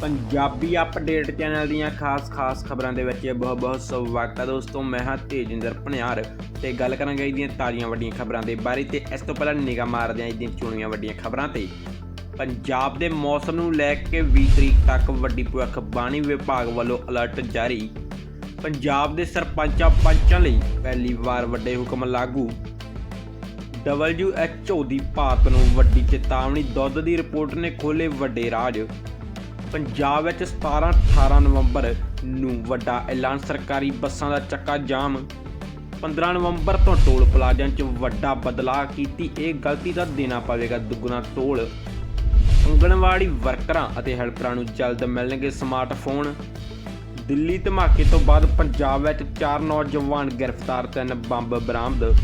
Punjabi update channel ਦੀਆਂ ਖਾਸ-ਖਾਸ ਖਬਰਾਂ ਦੇ ਵਿੱਚ ਬਹੁਤ-ਬਹੁਤ ਸਵਾਗਤ ਹੈ ਦੋਸਤੋ, ਮੈਂ ਹਾਂ ਤੇਜਿੰਦਰ ਭਨਿਆਰ ਤੇ ਗੱਲ ਕਰਾਂਗੇ ਇਹਦੀਆਂ ਤਾਜ਼ੀਆਂ ਵੱਡੀਆਂ ਖਬਰਾਂ ਦੇ ਬਾਰੇ ਤੇ ਇਸ ਤੋਂ ਪਹਿਲਾਂ ਨਿਗਾਹ ਮਾਰਦੇ ਹਾਂ ਇਹਦੀਆਂ ਚੁਣੀਆਂ ਵੱਡੀਆਂ ਖਬਰਾਂ ਤੇ। ਪੰਜਾਬ ਦੇ ਮੌਸਮ ਨੂੰ ਲੈ ਕੇ 20 ਤਰੀਕ ਤੱਕ ਵੱਡੀ ਭਵਿੱਖਬਾਣੀ ਵਿਭਾਗ ਵੱਲੋਂ ਅਲਰਟ ਜਾਰੀ। ਪੰਜਾਬ ਦੇ ਸਰਪੰਚਾਂ ਪੰਚਾਂ ਲਈ ਪਹਿਲੀ ਵਾਰ ਵੱਡੇ ਹੁਕਮ ਲਾਗੂ। WHO ਦੀ ਭਾਰਤ ਨੂੰ ਵੱਡੀ ਚੇਤਾਵਨੀ, ਦੁੱਧ ਦੀ ਰਿਪੋਰਟ ਨੇ ਖੋਲੇ ਵੱਡੇ ਰਾਜ। ਪੰਜਾਬ ਵਿੱਚ 17-18 ਨਵੰਬਰ ਨੂੰ ਵੱਡਾ ਐਲਾਨ ਸਰਕਾਰੀ ਬੱਸਾਂ ਦਾ ਚੱਕਾ ਜਾਮ। 15 ਨਵੰਬਰ ਤੋਂ ਟੋਲ ਪਲਾਜ਼ਿਆਂ 'ਚ ਵੱਡਾ ਬਦਲਾਅ ਕੀਤੀ ਇਹ ਗਲਤੀ ਦਾ ਦੇਣਾ ਪਵੇਗਾ ਦੁੱਗਣਾ ਟੋਲ। ਅੰਗਣਵਾੜੀ ਵਰਕਰਾਂ ਅਤੇ ਹੈਲਪਰਾਂ ਨੂੰ ਜਲਦ ਮਿਲਣਗੇ ਸਮਾਰਟਫੋਨ ਦਿੱਲੀ ਧਮਾਕੇ ਤੋਂ ਬਾਅਦ ਪੰਜਾਬ ਵਿੱਚ ਚਾਰ ਨੌਜਵਾਨ ਗ੍ਰਿਫਤਾਰ, ਤਿੰਨ ਬੰਬ ਬਰਾਮਦ।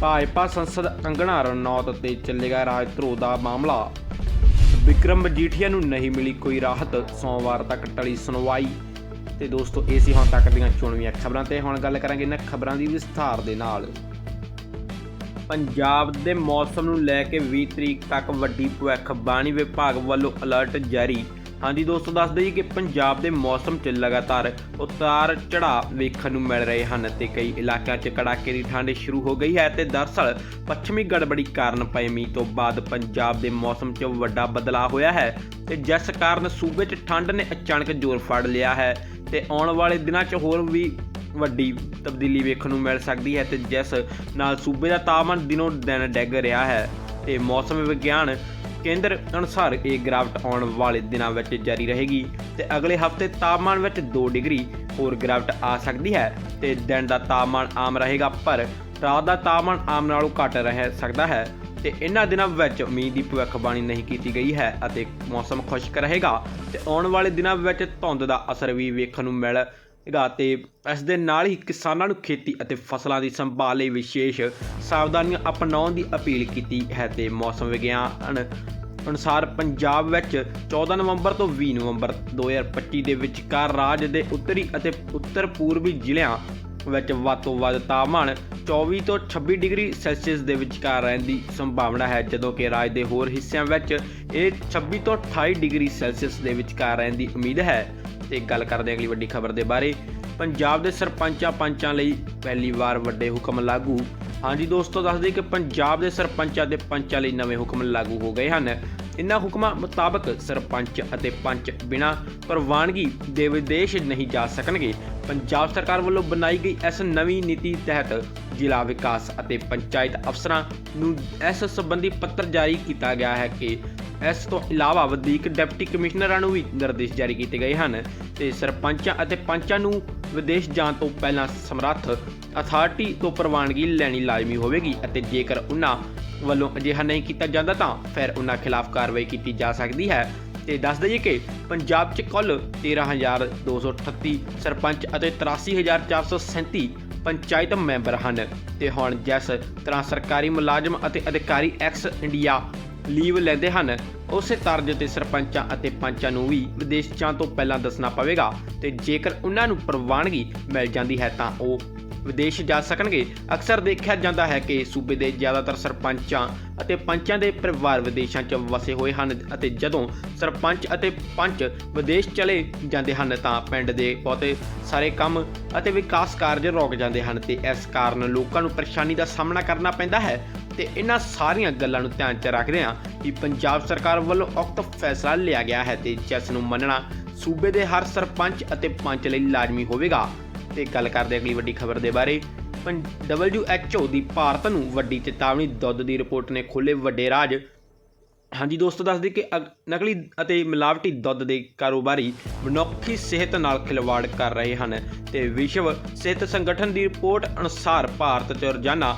ਭਾਜਪਾ ਸੰਸਦ ਅੰਗਣਾ ਰਣੌਤ ਤੇ ਚੱਲੇਗਾ ਰਾਜ ਧਰੋਹ ਦਾ ਮਾਮਲਾ। ਵਿਕਰਮ ਮਜੀਠੀਆ ਨੂੰ ਨਹੀਂ ਮਿਲੀ ਕੋਈ ਰਾਹਤ। ਸੋਮਵਾਰ ਤੱਕ ਟਲੀ ਸੁਣਵਾਈ। ਤੇ ਦੋਸਤੋ, ਇਹ ਸੀ ਹੁਣ ਤੱਕ ਦੀਆਂ ਚੁਣਵੀਆਂ ਖਬਰਾਂ ਤੇ ਹੁਣ ਗੱਲ ਕਰਾਂਗੇ ਇਹਨਾਂ ਖਬਰਾਂ ਦੀ ਵਿਸਥਾਰ ਦੇ ਨਾਲ। ਪੰਜਾਬ ਦੇ ਮੌਸਮ ਨੂੰ ਲੈ ਕੇ 20 ਤਰੀਕ ਤੱਕ ਵੱਡੀ ਭਵਿੱਖਬਾਣੀ ਵਿਭਾਗ ਵੱਲੋਂ ਅਲਰਟ ਜਾਰੀ। ਹਾਂਜੀ ਦੋਸਤੋ ਦੱਸ ਦਈਏ ਕਿ ਪੰਜਾਬ ਦੇ ਮੌਸਮ 'ਚ ਲਗਾਤਾਰ ਉਤਾਰ ਚੜਾਅ ਵੇਖਣ ਨੂੰ ਮਿਲ ਰਹੇ ਹਨ ਤੇ ਕਈ ਇਲਾਕਿਆਂ 'ਚ ਕੜਾਕੇ ਦੀ ਠੰਡ ਸ਼ੁਰੂ ਹੋ ਗਈ ਹੈ ਤੇ ਦਰਅਸਲ ਪੱਛਮੀ ਗੜਬੜੀ ਕਾਰਨ ਪਏ ਮੀਂਹ ਤੋਂ ਬਾਅਦ ਪੰਜਾਬ ਦੇ ਮੌਸਮ 'ਚ ਵੱਡਾ ਬਦਲਾਅ ਹੋਇਆ ਹੈ ਤੇ ਜਿਸ ਕਾਰਨ ਸੂਬੇ 'ਚ ਠੰਡ ਨੇ ਅਚਾਨਕ ਜ਼ੋਰ ਫੜ ਲਿਆ ਹੈ ਤੇ ਆਉਣ ਵਾਲੇ ਦਿਨਾਂ 'ਚ ਹੋਰ ਵੀ ਵੱਡੀ ਤਬਦੀਲੀ ਵੇਖਣ ਨੂੰ ਮਿਲ ਸਕਦੀ ਹੈ ਤੇ ਜਿਸ ਨਾਲ ਸੂਬੇ ਦਾ ਤਾਪਮਾਨ ਦਿਨੋਂ ਦਿਨ ਡਿੱਗ ਰਿਹਾ ਹੈ ਤੇ ਮੌਸਮ ਵਿਗਿਆਨ ਕੇਂਦਰ ਅਨੁਸਾਰ ਇਹ ਗਿਰਾਵਟ ਆਉਣ ਵਾਲੇ ਦਿਨਾਂ ਵਿੱਚ ਜਾਰੀ ਰਹੇਗੀ ਤੇ ਅਗਲੇ ਹਫ਼ਤੇ ਤਾਪਮਾਨ ਵਿੱਚ 2 ਡਿਗਰੀ ਹੋਰ ਗਿਰਾਵਟ ਆ ਸਕਦੀ ਹੈ ਤੇ ਦਿਨ ਦਾ ਤਾਪਮਾਨ ਆਮ ਰਹੇਗਾ, ਪਰ ਰਾਤ ਦਾ ਤਾਪਮਾਨ ਆਮ ਨਾਲੋਂ ਘੱਟ ਰਹਿ ਸਕਦਾ ਹੈ ਤੇ ਇਹਨਾਂ ਦਿਨਾਂ ਵਿੱਚ ਮੀਂਹ ਦੀ ਭਵਿੱਖਬਾਣੀ ਨਹੀਂ ਕੀਤੀ ਗਈ ਹੈ ਅਤੇ ਮੌਸਮ ਖੁਸ਼ਕ ਰਹੇਗਾ ਤੇ ਆਉਣ ਵਾਲੇ ਦਿਨਾਂ ਵਿੱਚ ਧੁੰਦ ਦਾ ਅਸਰ ਵੀ ਵੇਖਣ ਨੂੰ ਮਿਲ ਮਿਲੇਗਾ ਤੇ ਇਸ ਦੇ ਨਾਲ ਹੀ ਕਿਸਾਨਾਂ ਨੂੰ ਖੇਤੀ ਅਤੇ ਫਸਲਾਂ ਦੀ ਸੰਭਾਲ ਲਈ ਵਿਸ਼ੇਸ਼ ਸਾਵਧਾਨੀਆਂ ਅਪਣਾਉਣ ਦੀ ਅਪੀਲ ਕੀਤੀ ਹੈ ਤੇ ਮੌਸਮ ਵਿਗਿਆਨ ਅਨੁਸਾਰ ਪੰਜਾਬ ਵਿੱਚ 14 ਨਵੰਬਰ ਤੋਂ 20 ਨਵੰਬਰ 2025 ਦੇ ਵਿਚਕਾਰ ਰਾਜ ਦੇ ਉੱਤਰੀ ਅਤੇ ਉੱਤਰ ਪੂਰਬੀ ਜ਼ਿਲ੍ਹਿਆਂ ਵਿੱਚ ਵੱਧ ਤੋਂ ਵੱਧ ਤਾਪਮਾਨ 24 ਤੋਂ 26 ਡਿਗਰੀ ਸੈਲਸੀਅਸ ਦੇ ਵਿਚਕਾਰ ਰਹਿਣ ਦੀ ਸੰਭਾਵਨਾ ਹੈ, ਜਦੋਂ ਕਿ ਰਾਜ ਦੇ ਹੋਰ ਹਿੱਸਿਆਂ ਵਿੱਚ ਇਹ 26 ਤੋਂ 28 ਡਿਗਰੀ ਸੈਲਸੀਅਸ ਦੇ ਵਿਚਕਾਰ ਰਹਿਣ ਦੀ ਉਮੀਦ ਹੈ। ਤੇ ਗੱਲ ਕਰਦੇ ਹਾਂ ਅਗਲੀ ਵੱਡੀ ਖਬਰ ਦੇ ਬਾਰੇ। ਪੰਜਾਬ ਦੇ ਸਰਪੰਚਾਂ ਪੰਚਾਂ ਲਈ ਪਹਿਲੀ ਵਾਰ ਵੱਡੇ ਹੁਕਮ ਲਾਗੂ। ਹਾਂਜੀ ਦੋਸਤੋ, ਦੱਸ ਦਈਏ ਕਿ ਪੰਜਾਬ ਦੇ ਸਰਪੰਚਾਂ ਤੇ ਪੰਚਾਂ ਲਈ ਨਵੇਂ ਹੁਕਮ ਲਾਗੂ ਹੋ ਗਏ ਹਨ। ਇਨ੍ਹਾਂ ਹੁਕਮਾਂ ਮੁਤਾਬਕ ਸਰਪੰਚ ਅਤੇ ਪੰਚ ਬਿਨਾਂ ਪ੍ਰਵਾਨਗੀ ਦੇ ਵਿਦੇਸ਼ ਨਹੀਂ ਜਾ ਸਕਣਗੇ। ਪੰਜਾਬ ਸਰਕਾਰ ਵੱਲੋਂ ਬਣਾਈ ਗਈ ਇਸ ਨਵੀਂ ਨੀਤੀ ਤਹਿਤ ਜ਼ਿਲ੍ਹਾ ਵਿਕਾਸ ਅਤੇ ਪੰਚਾਇਤ ਅਫਸਰਾਂ ਨੂੰ ਇਸ ਸੰਬੰਧੀ ਪੱਤਰ ਜਾਰੀ ਕੀਤਾ ਗਿਆ ਹੈ ਕਿ ਇਸ ਤੋਂ ਇਲਾਵਾ ਵਧੀਕ ਡਿਪਟੀ ਕਮਿਸ਼ਨਰਾਂ ਨੂੰ ਵੀ ਨਿਰਦੇਸ਼ ਜਾਰੀ ਕੀਤੇ ਗਏ ਹਨ ਤੇ ਸਰਪੰਚਾਂ ਅਤੇ ਪੰਚਾਂ ਨੂੰ ਵਿਦੇਸ਼ ਜਾਣ ਤੋਂ ਪਹਿਲਾਂ ਸਮਰੱਥ ਅਥਾਰਟੀ ਤੋਂ ਪ੍ਰਵਾਨਗੀ ਲੈਣੀ ਲਾਜ਼ਮੀ ਹੋਵੇਗੀ ਅਤੇ ਜੇਕਰ ਉਹਨਾਂ ਵੱਲੋਂ ਅਜਿਹਾ ਨਹੀਂ ਕੀਤਾ ਜਾਂਦਾ ਤਾਂ ਫਿਰ ਉਹਨਾਂ ਖਿਲਾਫ ਕਾਰਵਾਈ ਕੀਤੀ ਜਾ ਸਕਦੀ ਹੈ। ਤੇ ਦੱਸ ਦਈਏ ਕਿ ਪੰਜਾਬ 'ਚ ਕੁੱਲ 13238 ਸਰਪੰਚ ਅਤੇ 83437 ਪੰਚਾਇਤ ਮੈਂਬਰ ਹਨ। ਤੇ ਹੁਣ ਜਿਸ ਤਰ੍ਹਾਂ ਸਰਕਾਰੀ ਮੁਲਾਜ਼ਮ ਅਤੇ ਅਧਿਕਾਰੀ ਐਕਸ ਇੰਡੀਆ ਲੀਵ ਲੈਂਦੇ ਹਨ, ਉਸੇ ਤਰਜ਼ ਤੇ ਸਰਪੰਚਾਂ ਅਤੇ ਪੰਚਾਂ ਨੂੰ ਵੀ ਵਿਦੇਸ਼ ਜਾਣ ਤੋਂ ਪਹਿਲਾਂ ਦੱਸਣਾ ਪਵੇਗਾ। ਤੇ ਜੇਕਰ ਉਹਨਾਂ ਨੂੰ ਪ੍ਰਵਾਨਗੀ ਮਿਲ ਜਾਂਦੀ ਹੈ ਤਾਂ ਉਹ ਵਿਦੇਸ਼ ਜਾ ਸਕਣਗੇ। ਅਕਸਰ ਦੇਖਿਆ ਜਾਂਦਾ ਹੈ ਕਿ ਸੂਬੇ ਦੇ ਜ਼ਿਆਦਾਤਰ ਸਰਪੰਚਾਂ ਅਤੇ ਪੰਚਾਂ ਦੇ ਪਰਿਵਾਰ ਵਿਦੇਸ਼ਾਂ 'ਚ ਵਸੇ ਹੋਏ ਹਨ ਅਤੇ ਜਦੋਂ ਸਰਪੰਚ ਅਤੇ ਪੰਚ ਵਿਦੇਸ਼ ਚਲੇ ਜਾਂਦੇ ਹਨ ਤਾਂ ਪਿੰਡ ਦੇ ਬਹੁਤੇ ਸਾਰੇ ਕੰਮ ਅਤੇ ਵਿਕਾਸ ਕਾਰਜ ਰੁਕ ਜਾਂਦੇ ਹਨ ਤੇ ਇਸ ਕਾਰਨ ਲੋਕਾਂ ਨੂੰ ਪਰੇਸ਼ਾਨੀ ਦਾ ਸਾਹਮਣਾ ਕਰਨਾ ਪੈਂਦਾ ਹੈ ਤੇ ਇਹਨਾਂ ਸਾਰੀਆਂ ਗੱਲਾਂ ਨੂੰ ਧਿਆਨ 'ਚ ਰੱਖਦਿਆਂ ਕਿ ਪੰਜਾਬ ਸਰਕਾਰ ਵੱਲੋਂ ਉਕਤ ਫੈਸਲਾ ਲਿਆ ਗਿਆ ਹੈ ਤੇ ਜਿਸ ਨੂੰ ਮੰਨਣਾ ਸੂਬੇ ਦੇ ਹਰ ਸਰਪੰਚ ਅਤੇ ਪੰਚ ਲਈ ਲਾਜ਼ਮੀ ਹੋਵੇਗਾ। ਤੇ ਗੱਲ ਕਰਦੇ ਅਗਲੀ ਵੱਡੀ ਖਬਰ ਦੇ ਬਾਰੇ। ਪੰ- WHO ਦੀ ਭਾਰਤ ਨੂੰ ਵੱਡੀ ਚੇਤਾਵਨੀ, ਦੁੱਧ ਦੀ ਰਿਪੋਰਟ ਨੇ ਖੋਲੇ ਵੱਡੇ ਰਾਜ। ਹਾਂਜੀ ਦੋਸਤੋ, ਦੱਸ ਦਈਏ ਕਿ ਅਗ- ਨਕਲੀ ਅਤੇ ਮਿਲਾਵਟੀ ਦੁੱਧ ਦੇ ਕਾਰੋਬਾਰੀ ਮਨੁੱਖੀ ਸਿਹਤ ਨਾਲ ਖਿਲਵਾੜ ਕਰ ਰਹੇ ਹਨ। ਤੇ ਵਿਸ਼ਵ ਸਿਹਤ ਸੰਗਠਨ ਦੀ ਰਿਪੋਰਟ ਅਨੁਸਾਰ ਭਾਰਤ 'ਚ ਰੋਜ਼ਾਨਾ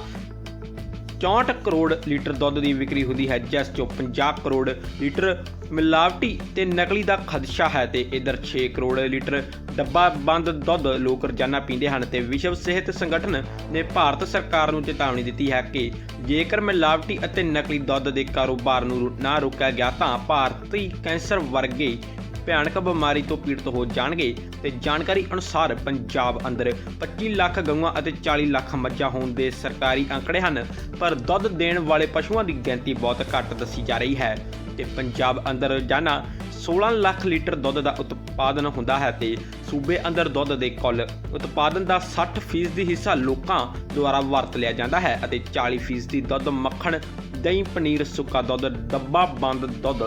64 ਕਰੋੜ ਲੀਟਰ ਦੁੱਧ ਦੀ ਵਿਕਰੀ ਹੁੰਦੀ ਹੈ, ਜਿਸ ਚੋਂ 50 ਕਰੋੜ ਲੀਟਰ ਮਿਲਾਵਟੀ ਤੇ ਨਕਲੀ ਦਾ ਖਦਸ਼ਾ ਹੈ ਤੇ ਇਧਰ 6 ਕਰੋੜ ਲੀਟਰ ਡੱਬਾ ਬੰਦ ਦੁੱਧ ਲੋਕ ਰੋਜ਼ਾਨਾ ਪੀਂਦੇ ਹਨ ਤੇ ਵਿਸ਼ਵ ਸਿਹਤ ਸੰਗਠਨ ਨੇ ਭਾਰਤ ਸਰਕਾਰ ਨੂੰ ਚੇਤਾਵਨੀ ਦਿੱਤੀ ਹੈ ਕਿ ਜੇਕਰ ਮਿਲਾਵਟੀ ਅਤੇ ਨਕਲੀ ਦੁੱਧ ਦੇ ਕਾਰੋਬਾਰ ਨੂੰ ਰੋ- ਨਾ ਰੋਕਿਆ ਗਿਆ ਤਾਂ ਭਾਰਤੀ ਕੈਂਸਰ ਵਰਗੇ ਭਿਆਨਕ ਬਿਮਾਰੀ ਤੋਂ ਪੀੜਤ ਹੋ ਜਾਣਗੇ ਤੇ ਜਾਣਕਾਰੀ ਅਨੁਸਾਰ ਪੰਜਾਬ ਅੰਦਰ 25 ਲੱਖ ਗਊਆਂ ਅਤੇ 40 ਲੱਖ ਮੱਝਾਂ ਹੋਣ ਦੇ ਸਰਕਾਰੀ ਅੰਕੜੇ ਹਨ, ਪਰ ਦੁੱਧ ਦੇਣ ਵਾਲੇ ਪਸ਼ੂਆਂ ਦੀ ਗਿਣਤੀ ਬਹੁਤ ਘੱਟ ਦੱਸੀ ਜਾ ਰਹੀ ਹੈ ਤੇ ਪੰਜਾਬ ਅੰਦਰ ਰੋਜ਼ਾਨਾ 16 ਲੱਖ ਲੀਟਰ ਦੁੱਧ ਦਾ ਉਤਪਾਦਨ ਹੁੰਦਾ ਹੈ ਤੇ ਸੂਬੇ ਅੰਦਰ ਦੁੱਧ ਦੇ ਕੁੱਲ ਉਤਪਾਦਨ ਦਾ 60% ਦੀ ਹਿੱਸਾ ਲੋਕਾਂ ਦੁਆਰਾ ਵਰਤ ਲਿਆ ਜਾਂਦਾ ਹੈ ਅਤੇ 40% ਦੀ ਦੁੱਧ ਮੱਖਣ, ਦਹੀਂ, ਪਨੀਰ, ਸੁੱਕਾ ਦੁੱਧ, ਡੱਬਾ, ਬੰਦ ਦੁੱਧ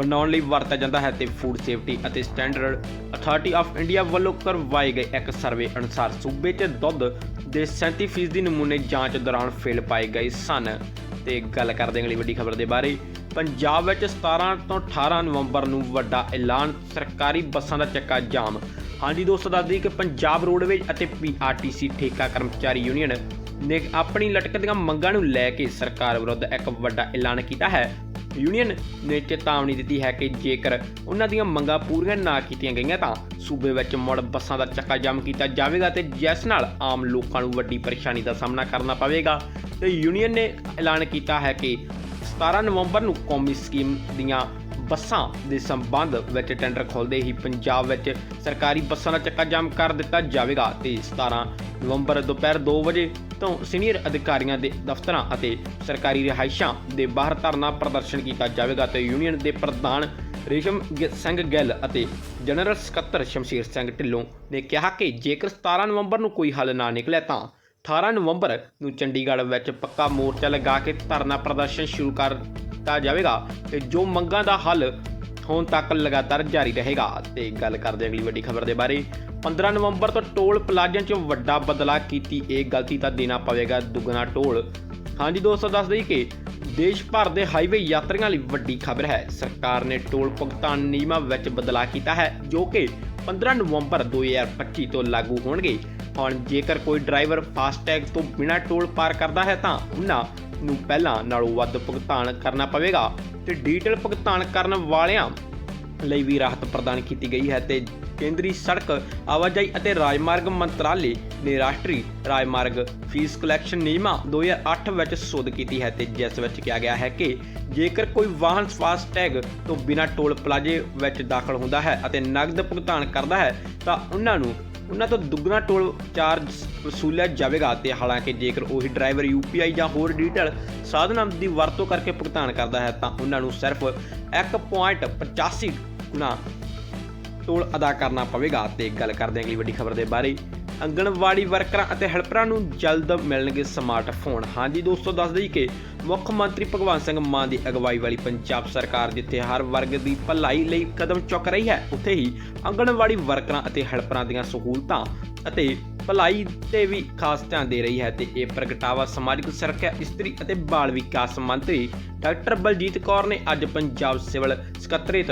ਬਣਾਉਣ ਲਈ ਵਰਤਿਆ ਜਾਂਦਾ ਹੈ ਤੇ ਫੂਡ ਸੇਫਟੀ ਅਤੇ ਸਟੈਂਡਰਡ ਅਥਾਰਟੀ ਆਫ ਇੰਡੀਆ ਵੱਲੋਂ ਕਰਵਾਏ ਗਏ ਇੱਕ ਸਰਵੇ ਅਨੁਸਾਰ ਸੂਬੇ 'ਚ ਦੁੱਧ ਦੇ 37% ਨਮੂਨੇ ਜਾਂਚ ਦੌਰਾਨ ਫੇਲ ਪਾਏ ਗਏ ਸਨ। ਤੇ ਗੱਲ ਕਰਦੇ ਅਗਲੀ ਵੱਡੀ ਖਬਰ ਦੇ ਬਾਰੇ। ਪੰਜਾਬ ਵਿੱਚ 17 ਤੋਂ 18 ਨਵੰਬਰ ਨੂੰ ਵੱਡਾ ਐਲਾਨ, ਸਰਕਾਰੀ ਬੱਸਾਂ ਦਾ ਚੱਕਾ ਜਾਮ। ਹਾਂਜੀ ਦੋਸਤੋ, ਦੱਸ ਦਈਏ ਕਿ ਪੰਜਾਬ ਰੋਡਵੇਜ਼ ਅਤੇ ਪੀਆਰਟੀਸੀ ਠੇਕਾ ਕਰਮਚਾਰੀ ਯੂਨੀਅਨ ਨੇ ਆਪਣੀ ਲਟਕਦੀਆਂ ਮੰਗਾਂ ਨੂੰ ਲੈ ਕੇ ਸਰਕਾਰ ਵਿਰੁੱਧ ਇੱਕ ਵੱਡਾ ਐਲਾਨ ਕੀਤਾ ਹੈ। ਯੂਨੀਅਨ ਨੇ ਚੇਤਾਵਨੀ ਦਿੱਤੀ ਹੈ ਕਿ ਜੇਕਰ ਉਹਨਾਂ ਦੀਆਂ ਮੰਗਾਂ ਪੂਰੀਆਂ ਨਾ ਕੀਤੀਆਂ ਗਈਆਂ ਤਾਂ ਸੂਬੇ ਵਿੱਚ ਮੁੜ ਬੱਸਾਂ ਦਾ ਚੱਕਾ ਜਾਮ ਕੀਤਾ ਜਾਵੇਗਾ ਤੇ ਜਿਸ ਨਾਲ ਆਮ ਲੋਕਾਂ ਨੂੰ ਵੱਡੀ ਪਰੇਸ਼ਾਨੀ ਦਾ ਸਾਹਮਣਾ ਕਰਨਾ ਪਵੇਗਾ। ਤੇ ਯੂਨੀਅਨ ਨੇ ਐਲਾਨ ਕੀਤਾ ਹੈ ਕਿ 17 ਨਵੰਬਰ ਨੂੰ ਕੌਮੀ ਸਕੀਮ ਦੀਆਂ ਬੱਸਾਂ ਦੇ ਸੰਬੰਧ ਵਿੱਚ ਟੈਂਡਰ ਖੋਲ੍ਹਦੇ ਹੀ ਪੰਜਾਬ ਵਿੱਚ ਸਰਕਾਰੀ ਬੱਸਾਂ ਦਾ ਚੱਕਾ ਜਾਮ ਕਰ ਦਿੱਤਾ ਜਾਵੇਗਾ ਤੇ 17 ਨਵੰਬਰ ਦੁਪਹਿਰ 2 ਵਜੇ ਤੋਂ ਸੀਨੀਅਰ ਅਧਿਕਾਰੀਆਂ ਦੇ ਦਫ਼ਤਰਾਂ ਅਤੇ ਸਰਕਾਰੀ ਰਿਹਾਇਸ਼ਾਂ ਦੇ ਬਾਹਰ ਧਰਨਾ ਪ੍ਰਦਰਸ਼ਨ ਕੀਤਾ ਜਾਵੇਗਾ ਤੇ ਯੂਨੀਅਨ ਦੇ ਪ੍ਰਧਾਨ ਰੇਸ਼ਮ ਗ- ਸਿੰਘ ਗਿੱਲ ਅਤੇ ਜਨਰਲ ਸਕੱਤਰ ਸ਼ਮਸ਼ੀਰ ਸਿੰਘ ਢਿੱਲੋਂ ਨੇ ਕਿਹਾ ਕਿ ਜੇਕਰ 17 ਨਵੰਬਰ ਨੂੰ ਕੋਈ ਹੱਲ ਨਾ ਨਿਕਲਿਆ ਤਾਂ 18 ਨਵੰਬਰ ਨੂੰ ਚੰਡੀਗੜ੍ਹ ਵਿੱਚ ਪੱਕਾ ਮੋਰਚਾ ਲਗਾ ਕੇ ਧਰਨਾ ਪ੍ਰਦਰਸ਼ਨ ਸ਼ੁਰੂ ਕਰ ਦਿੱਤਾ ਜਾਵੇਗਾ ਤੇ ਜੋ ਮੰਗਾਂ ਦਾ ਹੱਲ ਹੁਣ ਤੱਕ ਲਗਾਤਾਰ ਜਾਰੀ ਰਹੇਗਾ। ਤੇ ਗੱਲ ਕਰਦੇ ਅਗਲੀ ਵੱਡੀ ਖਬਰ ਦੇ ਬਾਰੇ। 15 ਨਵੰਬਰ ਤੋਂ ਟੋਲ ਪਲਾਜ਼ਿਆਂ 'ਚ ਵੱਡਾ ਬਦਲਾਅ ਕੀਤੀ ਇਹ ਗਲਤੀ ਤਾਂ ਦੇਣਾ ਪਵੇਗਾ ਦੁੱਗਣਾ ਟੋਲ। ਹਾਂਜੀ ਦੋਸਤੋ, ਦੱਸ ਦਈਏ ਕਿ ਦੇਸ਼ ਭਰ ਦੇ ਹਾਈਵੇ ਯਾਤਰੀਆਂ ਲਈ ਵੱਡੀ ਖਬਰ ਹੈ। ਸਰਕਾਰ ਨੇ ਟੋਲ ਭੁਗਤਾਨ ਨਿਯਮਾਂ ਵਿੱਚ ਬਦਲਾਅ ਕੀਤਾ ਹੈ, ਜੋ ਕਿ 15 ਨਵੰਬਰ 2025 ਤੋਂ ਲਾਗੂ ਹੋਣਗੇ। ਹੁਣ ਜੇਕਰ ਕੋਈ ਡਰਾਈਵਰ ਫਾਸਟੈਗ ਤੋਂ ਬਿਨਾਂ ਟੋਲ ਪਾਰ ਕਰਦਾ ਹੈ ਤਾਂ ਉਹਨਾਂ ਨੂੰ ਪਹਿਲਾਂ ਨਾਲੋਂ ਵੱਧ ਭੁਗਤਾਨ ਕਰਨਾ ਪਵੇਗਾ। ਤੇ ਡਿਜੀਟਲ ਭੁਗਤਾਨ ਕਰਨ ਵਾਲਿਆਂ ਲਈ ਵੀ ਰਾਹਤ ਪ੍ਰਦਾਨ ਕੀਤੀ ਗਈ ਹੈ ਤੇ ਕੇਂਦਰੀ ਸੜਕ ਆਵਾਜਾਈ ਅਤੇ ਰਾਜਮਾਰਗ ਮੰਤਰਾਲੇ ਨੇ ਰਾਸ਼ਟਰੀ ਰਾਜਮਾਰਗ ਫੀਸ ਕਲੈਕਸ਼ਨ ਨਿਯਮਾਂ 2008 ਵਿੱਚ ਸੋਧ ਕੀਤੀ ਹੈ ਤੇ ਜਿਸ ਵਿੱਚ ਕਿਹਾ ਗਿਆ ਹੈ ਕਿ ਜੇਕਰ ਕੋਈ ਵਾਹਨ ਫਾਸਟੈਗ ਤੋਂ ਬਿਨਾਂ ਟੋਲ ਪਲਾਜ਼ੇ ਵਿੱਚ ਦਾਖਲ ਹੁੰਦਾ ਹੈ ਅਤੇ ਨਗਦ ਭੁਗਤਾਨ ਕਰਦਾ ਹੈ, ਤਾਂ ਉਹਨਾਂ ਨੂੰ ਉਹਨਾਂ ਤੋਂ ਦੁੱਗਣਾ ਟੋਲ ਚਾਰਜ ਵਸੂਲਿਆ ਜਾਵੇਗਾ ਤੇ ਹਾਲਾਂਕਿ ਜੇਕਰ ਉਹੀ ਡਰਾਈਵਰ ਯੂਪੀਆਈ ਜਾਂ ਹੋਰ ਡਿਜੀਟਲ ਸਾਧਨਾਂ ਦੀ ਵਰਤੋਂ ਕਰਕੇ ਭੁਗਤਾਨ ਕਰਦਾ ਹੈ ਤਾਂ ਉਹਨਾਂ ਨੂੰ ਸਿਰਫ 1.85 ਗੁਣਾ ਟੋਲ ਅਦਾ ਕਰਨਾ ਪਵੇਗਾ। ਤੇ ਗੱਲ ਕਰਦੇ ਹਾਂ ਅਗਲੀ ਵੱਡੀ ਖਬਰ ਦੇ ਬਾਰੇ। ਅੰਗਣਵਾੜੀ ਵਰਕਰਾਂ ਅਤੇ ਹੈਲਪਰਾਂ ਨੂੰ ਜਲਦ ਮਿਲਣਗੇ ਸਮਾਰਟਫੋਨ ਹਾਂਜੀ ਦੋਸਤੋ, ਦੱਸ ਦਈਏ ਕਿ ਮੁੱਖ ਮੰਤਰੀ ਭਗਵੰਤ ਸਿੰਘ ਮਾਨ ਦੀ ਅਗਵਾਈ ਵਾਲੀ ਪੰਜਾਬ ਸਰਕਾਰ ਜਿੱਥੇ ਹਰ ਵਰਗ ਦੀ ਭਲਾਈ ਲਈ ਕਦਮ ਚੁੱਕ ਰਹੀ ਹੈ। ਉੱਥੇ ਹੀ ਅੰਗਣਵਾੜੀ ਵਰਕਰਾਂ ਅਤੇ ਹੈਲਪਰਾਂ ਦੀਆਂ ਸਹੂਲਤਾਂ ਅਤੇ ਭਲਾਈ ਤੇ ਵੀ ਖਾਸ ਧਿਆਨ ਦੇ ਰਹੀ ਹੈ ਤੇ ਇਹ ਪ੍ਰਗਟਾਵਾ ਸਮਾਜਿਕ ਸੁਰੱਖਿਆ, ਇਸਤਰੀ ਅਤੇ ਬਾਲ ਵਿਕਾਸ ਮੰਤਰੀ ਡਾਕਟਰ ਬਲਜੀਤ ਕੌਰ ਨੇ ਅੱਜ ਪੰਜਾਬ ਸਿਵਲ ਸਕੱਤਰੇਤ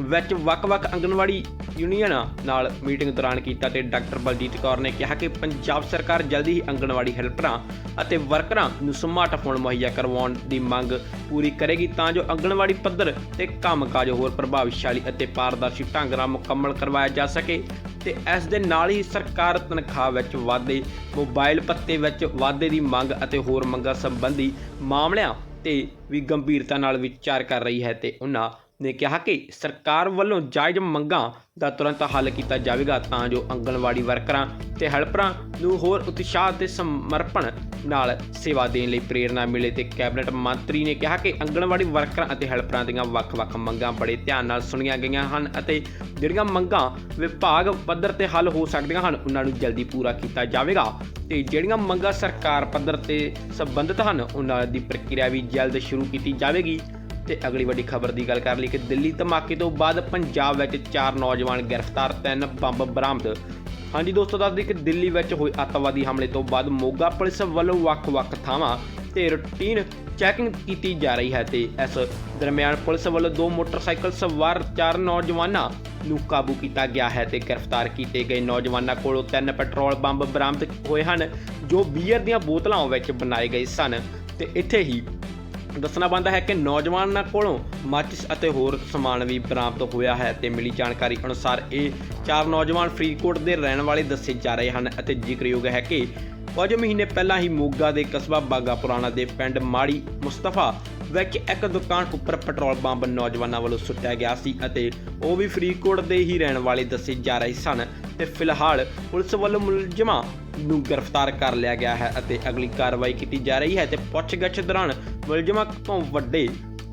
ਵਿੱਚ ਵੱਖ-ਵੱਖ ਅੰਗਨਵਾੜੀ ਯੂਨੀਅਨਾਂ ਨਾਲ ਮੀਟਿੰਗ ਦੌਰਾਨ ਕੀਤਾ ਤੇ ਡਾਕਟਰ ਬਲਜੀਤ ਕੌਰ ਨੇ ਕਿਹਾ ਕਿ ਪੰਜਾਬ ਸਰਕਾਰ ਜਲਦੀ ਹੀ ਅੰਗਨਵਾੜੀ ਹੈਲਪਰਾਂ ਅਤੇ ਵਰਕਰਾਂ ਨੂੰ ਸਮਾਰਟਫੋਨ ਮੁਹੱਈਆ ਕਰਵਾਉਣ ਦੀ ਮੰਗ ਪੂਰੀ ਕਰੇਗੀ ਤਾਂ ਜੋ ਅੰਗਨਵਾੜੀ ਪੱਧਰ ਤੇ ਕੰਮਕਾਜ ਹੋਰ ਪ੍ਰਭਾਵਸ਼ਾਲੀ ਅਤੇ ਪਾਰਦਰਸ਼ੀ ਢੰਗ ਨਾਲ ਮੁਕੰਮਲ ਕਰਵਾਇਆ ਜਾ ਸਕੇ ਤੇ ਇਸ ਦੇ ਨਾਲ ਹੀ ਸਰਕਾਰ ਤਨਖਾਹ ਵਿੱਚ ਵਾਧੇ, ਮੋਬਾਈਲ ਪੱਤੇ ਵਿੱਚ ਵਾਧੇ ਦੀ ਮੰਗ ਅਤੇ ਹੋਰ ਮੰਗਾਂ ਸੰਬੰਧੀ ਮਾਮਲਿਆਂ ਤੇ ਵੀ ਗੰਭੀਰਤਾ ਨਾਲ ਵਿਚਾਰ ਕਰ ਰਹੀ ਹੈ ਤੇ ਉਹਨਾਂ ਨੇ ਕਿਹਾ ਕਿ ਸਰਕਾਰ ਵੱਲੋਂ ਜਾਇਜ਼ ਮੰਗਾਂ ਦਾ ਤੁਰੰਤ ਹੱਲ ਕੀਤਾ ਜਾਵੇਗਾ ਤਾਂ ਜੋ ਅੰਗਨਵਾੜੀ ਵਰਕਰਾਂ ਤੇ ਹੈਲਪਰਾਂ ਨੂੰ ਹੋਰ ਉਤਸ਼ਾਹ ਤੇ ਸਮਰਪਣ ਨਾਲ ਸੇਵਾ ਦੇਣ ਲਈ ਪ੍ਰੇਰਣਾ ਮਿਲੇ ਤੇ ਕੈਬਨਿਟ ਮੰਤਰੀ ਨੇ ਕਿਹਾ ਕਿ ਅੰਗਨਵਾੜੀ ਵਰਕਰਾਂ ਅਤੇ ਹੈਲਪਰਾਂ ਦੀਆਂ ਵੱਖ-ਵੱਖ ਮੰਗਾਂ ਬੜੇ ਧਿਆਨ ਨਾਲ ਸੁਣੀਆਂ ਗਈਆਂ ਹਨ ਅਤੇ ਜਿਹੜੀਆਂ ਮੰਗਾਂ ਵਿਭਾਗ ਪੱਧਰ ਤੇ ਹੱਲ ਹੋ ਸਕਦੀਆਂ ਹਨ, ਉਹਨਾਂ ਨੂੰ ਜਲਦੀ ਪੂਰਾ ਕੀਤਾ ਜਾਵੇਗਾ ਤੇ ਜਿਹੜੀਆਂ ਮੰਗਾਂ ਸਰਕਾਰ ਪੱਧਰ ਤੇ ਸੰਬੰਧਿਤ ਹਨ, ਉਹਨਾਂ ਦੀ ਪ੍ਰਕਿਰਿਆ ਵੀ ਜਲਦ ਸ਼ੁਰੂ ਕੀਤੀ ਜਾਵੇਗੀ। ਤੇ ਅਗਲੀ ਵੱਡੀ ਖਬਰ ਦੀ ਗੱਲ ਕਰ ਲਈ ਕਿ ਦਿੱਲੀ ਧਮਾਕੇ ਤੋਂ ਬਾਅਦ ਪੰਜਾਬ ਵਿੱਚ ਚਾਰ ਨੌਜਵਾਨ ਗ੍ਰਿਫਤਾਰ, ਤਿੰਨ ਬੰਬ ਬਰਾਮਦ। ਹਾਂਜੀ ਦੋਸਤੋ, ਦੱਸ ਦਈਏ ਕਿ ਦਿੱਲੀ ਵਿੱਚ ਹੋਏ ਅੱਤਵਾਦੀ ਹਮਲੇ ਤੋਂ ਬਾਅਦ ਮੋਗਾ ਪੁਲਿਸ ਵੱਲੋਂ ਵੱਖ-ਵੱਖ ਥਾਵਾਂ ਤੇ ਰੂਟੀਨ ਚੈਕਿੰਗ ਕੀਤੀ ਜਾ ਰਹੀ ਹੈ ਤੇ ਇਸ ਦਰਮਿਆਨ ਪੁਲਿਸ ਵੱਲੋਂ ਦੋ ਮੋਟਰਸਾਈਕਲ ਸਵਾਰ ਚਾਰ ਨੌਜਵਾਨਾਂ ਨੂੰ ਕਾਬੂ ਕੀਤਾ ਗਿਆ ਹੈ ਤੇ ਗ੍ਰਿਫਤਾਰ ਕੀਤੇ ਗਏ ਨੌਜਵਾਨਾਂ ਕੋਲੋਂ ਤਿੰਨ ਪੈਟਰੋਲ ਬੰਬ ਬਰਾਮਦ ਹੋਏ ਹਨ, ਜੋ ਬੀਅਰ ਦੀਆਂ ਬੋਤਲਾਂ ਵਿੱਚ ਬਣਾਏ ਗਏ ਸਨ ਤੇ ਇੱਥੇ ਹੀ ਦੱਸਣਾ ਬੰਦਾ ਹੈ ਕਿ ਨੌਜਵਾਨਾਂ ਕੋਲੋਂ ਮਾਚਿਸ ਅਤੇ ਹੋਰ ਸਮਾਨ ਵੀ ਬਰਾਮਦ ਹੋਇਆ ਹੈ ਤੇ ਮਿਲੀ ਜਾਣਕਾਰੀ ਅਨੁਸਾਰ ਇਹ ਚਾਰ ਨੌਜਵਾਨ ਫਰੀਦਕੋਟ ਦੇ ਰਹਿਣ ਵਾਲੇ ਦੱਸੇ ਜਾ ਰਹੇ ਹਨ ਅਤੇ ਜ਼ਿਕਰਯੋਗ ਹੈ ਕਿ ਕੁਝ ਮਹੀਨੇ ਪਹਿਲਾਂ ਹੀ ਮੋਗਾ ਦੇ ਕਸਬਾ ਬਾਗਾ ਪੁਰਾਣਾ ਦੇ ਪਿੰਡ ਮਾੜੀ ਮੁਸਤਫਾ ਵਿੱਚ ਇੱਕ ਦੁਕਾਨ ਉੱਪਰ ਪੈਟਰੋਲ ਬੰਬ ਨੌਜਵਾਨਾਂ ਵੱਲੋਂ ਸੁੱਟਿਆ ਗਿਆ ਸੀ ਅਤੇ ਉਹ ਵੀ ਫਰੀਦਕੋਟ ਦੇ ਹੀ ਰਹਿਣ ਵਾਲੇ ਦੱਸੇ ਜਾ ਰਹੇ ਸਨ ਤੇ ਫਿਲਹਾਲ ਪੁਲਿਸ ਵੱਲੋਂ ਮੁਲਜ਼ਮਾਂ ਨੂੰ ਗ੍ਰਿਫਤਾਰ ਕਰ ਲਿਆ ਗਿਆ ਹੈ ਅਤੇ ਅਗਲੀ ਕਾਰਵਾਈ ਕੀਤੀ ਜਾ ਰਹੀ ਹੈ ਤੇ ਪੁੱਛਗਿੱਛ ਦੌਰਾਨ ਮੁਲਜ਼ਮਾਂ ਤੋਂ ਵੱਡੇ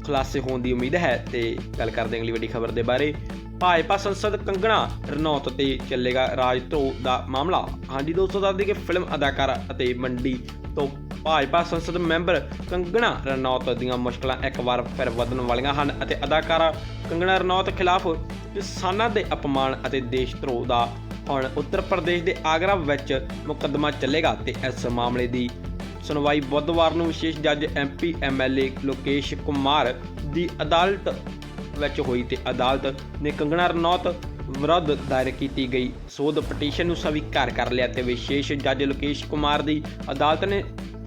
ਖੁਲਾਸੇ ਹੋਣ ਦੀ ਉਮੀਦ ਹੈ ਤੇ ਗੱਲ ਕਰਦੇ ਅਗਲੀ ਵੱਡੀ ਖਬਰ ਦੇ ਬਾਰੇ, ਭਾਜਪਾ ਸੰਸਦ ਕੰਗਣਾ ਰਣੌਤ ਤੇ ਚੱਲੇਗਾ ਰਾਜ ਧਰੋ ਦਾ ਮਾਮਲਾ। ਹਾਂਜੀ ਦੋਸਤੋ, ਦੱਸ ਦਈਏ ਕਿ ਫਿਲਮ ਅਦਾਕਾਰਾ ਅਤੇ ਮੰਡੀ ਤੋਂ ਭਾਜਪਾ ਸੰਸਦ ਮੈਂਬਰ ਕੰਗਣਾ ਰਣੌਤ ਦੀਆਂ ਮੁਸ਼ਕਲਾਂ ਇੱਕ ਵਾਰ ਫਿਰ ਵਧਣ ਵਾਲੀਆਂ ਹਨ ਅਤੇ ਅਦਾਕਾਰਾ ਕੰਗਣਾ ਰਣੌਤ ਖਿਲਾਫ ਕਿਸਾਨਾਂ ਦੇ ਅਪਮਾਨ ਅਤੇ ਦੇਸ਼ ਧਰੋਹ ਦਾ ਹੁਣ ਉੱਤਰ ਪ੍ਰਦੇਸ਼ ਦੇ ਆਗਰਾ ਵਿੱਚ ਮੁਕੱਦਮਾ ਚੱਲੇਗਾ ਤੇ ਇਸ ਮਾਮਲੇ ਦੀ ਸੁਣਵਾਈ ਬੁੱਧਵਾਰ ਨੂੰ ਵਿਸ਼ੇਸ਼ ਜੱਜ ਐਮਪੀ ਐਮਐਲਏ ਲੋਕੇਸ਼ ਕੁਮਾਰ ਦੀ ਅਦਾਲਤ ਵਿੱਚ ਹੋਈ ਤੇ ਅਦਾਲਤ ਨੇ ਕੰਗਣਾ ਰਣੌਤ ਵਿਰੁੱਧ ਦਾਇਰ ਕੀਤੀ ਗਈ। ਸੋਧ ਪਟੀਸ਼ਨ ਨੂੰ ਸਵੀਕਾਰ ਕਰ ਲਿਆ ਤੇ ਵਿਸ਼ੇਸ਼ ਜੱਜ ਲੋਕੇਸ਼ ਕੁਮਾਰ ਦੀ ਅਦਾਲਤ ਨੇ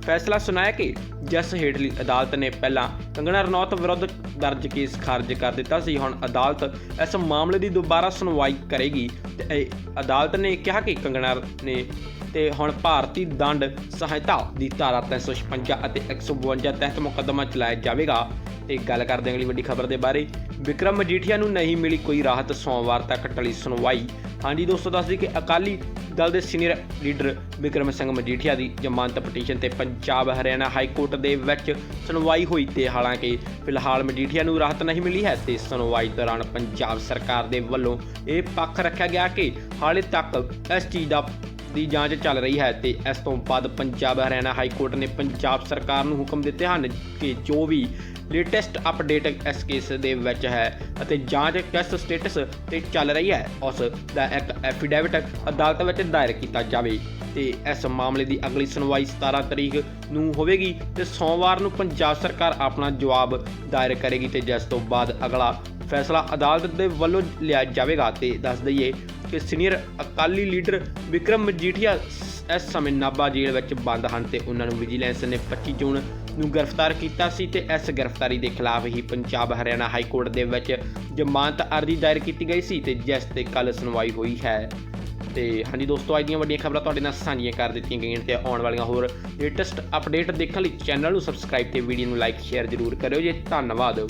ਫੈਸਲਾ ਸੁਣਾਇਆ ਕਿ ਜਸ ਹੇਠਲੀ ਅਦਾਲਤ ਨੇ ਪਹਿਲਾਂ ਕੰਗਣਾ ਰਣੌਤ ਵਿਰੁੱਧ ਦਰਜ ਕੇਸ ਖਾਰਜ ਕਰ ਦਿੱਤਾ ਸੀ, ਹੁਣ ਅਦਾਲਤ ਇਸ ਮਾਮਲੇ ਦੀ ਦੁਬਾਰਾ ਸੁਣਵਾਈ ਕਰੇਗੀ ਤੇ ਅਦਾਲਤ ਨੇ ਕਿਹਾ ਕਿ ਕੰਗਣਾ ਨੇ ਤੇ ਹੁਣ ਭਾਰਤੀ ਦੰਡ ਸਹਾਇਤਾ ਦੀ ਧਾਰਾ 356 ਅਤੇ 152 ਤਹਿਤ ਮੁਕੱਦਮਾ ਚਲਾਇਆ ਜਾਵੇਗਾ। ਤੇ ਗੱਲ ਕਰਦੇ ਹਾਂ ਅਗਲੀ ਵੱਡੀ ਖਬਰ ਦੇ ਬਾਰੇ। ਵਿਕਰਮ ਮਜੀਠੀਆ ਨੂੰ ਨਹੀਂ ਮਿਲੀ ਕੋਈ ਰਾਹਤ, ਸੋਮਵਾਰ ਤੱਕ ਟਲੀ ਸੁਣਵਾਈ। ਹਾਂਜੀ ਦੋਸਤੋ, ਦੱਸ ਦਈਏ ਕਿ ਅਕਾਲੀ ਦਲ ਦੇ ਸੀਨੀਅਰ ਲੀਡਰ ਵਿਕਰਮ ਸਿੰਘ ਮਜੀਠੀਆ ਦੀ ਜ਼ਮਾਨਤ ਪਟੀਸ਼ਨ ਤੇ ਪੰਜਾਬ, ਹਰਿਆਣਾ ਹਾਈ ਕੋਰਟ ਦੇ ਵਿੱਚ ਸੁਣਵਾਈ ਹੋਈ ਤੇ ਹਾਲਾਂਕਿ ਫਿਲਹਾਲ ਮਜੀਠੀਆ ਨੂੰ ਰਾਹਤ ਨਹੀਂ ਮਿਲੀ ਹੈ ਤੇ ਸੁਣਵਾਈ ਦੌਰਾਨ ਪੰਜਾਬ ਸਰਕਾਰ ਦੇ ਵੱਲੋਂ ਇਹ ਪੱਖ ਰੱਖਿਆ ਗਿਆ ਕਿ ਹਾਲੇ ਤੱਕ ਇਸ ਚੀਜ਼ ਦਾ ਦੀ ਜਾਂਚ ਚੱਲ ਰਹੀ ਹੈ ਤੇ ਇਸ ਤੋਂ ਬਾਅਦ ਪੰਜਾਬ ਹਰਿਆਣਾ ਹਾਈ ਕੋਰਟ ਨੇ ਪੰਜਾਬ ਸਰਕਾਰ ਨੂੰ ਹੁਕਮ ਦਿੱਤੇ ਹਨ ਕਿ ਜੋ ਵੀ ਲੇਟੈਸਟ ਅਪਡੇਟ ਇਸ ਕੇਸ ਦੇ ਵਿੱਚ ਹੈ ਅਤੇ ਜਾਂਚ ਕਿਸ ਸਟੇਟਸ ਤੇ ਚੱਲ ਰਹੀ ਹੈ, ਉਸ ਦਾ ਇੱਕ ਐਫੀਡੈਵਿਟ ਅਦਾਲਤ ਵਿੱਚ ਦਾਇਰ ਕੀਤਾ ਜਾਵੇ ਤੇ ਇਸ ਮਾਮਲੇ ਦੀ ਅਗਲੀ ਸੁਣਵਾਈ 17 ਤਰੀਕ ਨੂੰ ਹੋਵੇਗੀ ਤੇ ਸੋਮਵਾਰ ਨੂੰ ਪੰਜਾਬ ਸਰਕਾਰ ਆਪਣਾ ਜਵਾਬ ਦਾਇਰ ਕਰੇਗੀ ਤੇ ਜਿਸ ਤੋਂ ਬਾਅਦ ਅਗਲਾ ਫੈਸਲਾ ਅਦਾਲਤ ਦੇ ਵੱਲੋਂ ਲਿਆ ਜਾਵੇਗਾ ਤੇ ਦੱਸ ਦਈਏ ਕਿ ਸੀਨੀਅਰ ਅਕਾਲੀ ਲੀਡਰ ਵਿਕਰਮ ਮਜੀਠੀਆ ਇਸ ਸਮੇਂ ਨਾਭਾ ਜੇਲ੍ਹ ਵਿੱਚ ਬੰਦ ਹਨ ਤੇ ਉਹਨਾਂ ਨੂੰ ਵਿਜੀਲੈਂਸ ਨੇ 25 ਜੂਨ ਨੂੰ ਗ੍ਰਿਫਤਾਰ ਕੀਤਾ ਸੀ ਤੇ ਇਸ ਗ੍ਰਿਫਤਾਰੀ ਦੇ ਖਿਲਾਫ ਹੀ ਪੰਜਾਬ ਹਰਿਆਣਾ ਹਾਈ ਕੋਰਟ ਦੇ ਵਿੱਚ ਜ਼ਮਾਨਤ ਅਰਜ਼ੀ ਦਾਇਰ ਕੀਤੀ ਗਈ ਸੀ ਤੇ ਜਿਸ ਤੇ ਕੱਲ ਸੁਣਵਾਈ ਹੋਈ ਹੈ। ਤੇ ਹਾਂਜੀ ਦੋਸਤੋ, ਅੱਜ ਦੀਆਂ ਵੱਡੀਆਂ ਖਬਰਾਂ ਤੁਹਾਡੇ ਨਾਲ ਸਾਂਝੀਆਂ ਕਰ ਦਿੱਤੀਆਂ ਗਈਆਂ ਤੇ ਆਉਣ ਵਾਲੀਆਂ ਹੋਰ ਲੇਟੈਸਟ ਅਪਡੇਟ ਦੇਖਣ ਲਈ ਚੈਨਲ ਨੂੰ ਸਬਸਕ੍ਰਾਈਬ ਤੇ ਵੀਡੀਓ ਨੂੰ ਲਾਈਕ, ਸ਼ੇਅਰ ਜ਼ਰੂਰ ਕਰਿਓ ਜੀ। ਧੰਨਵਾਦ।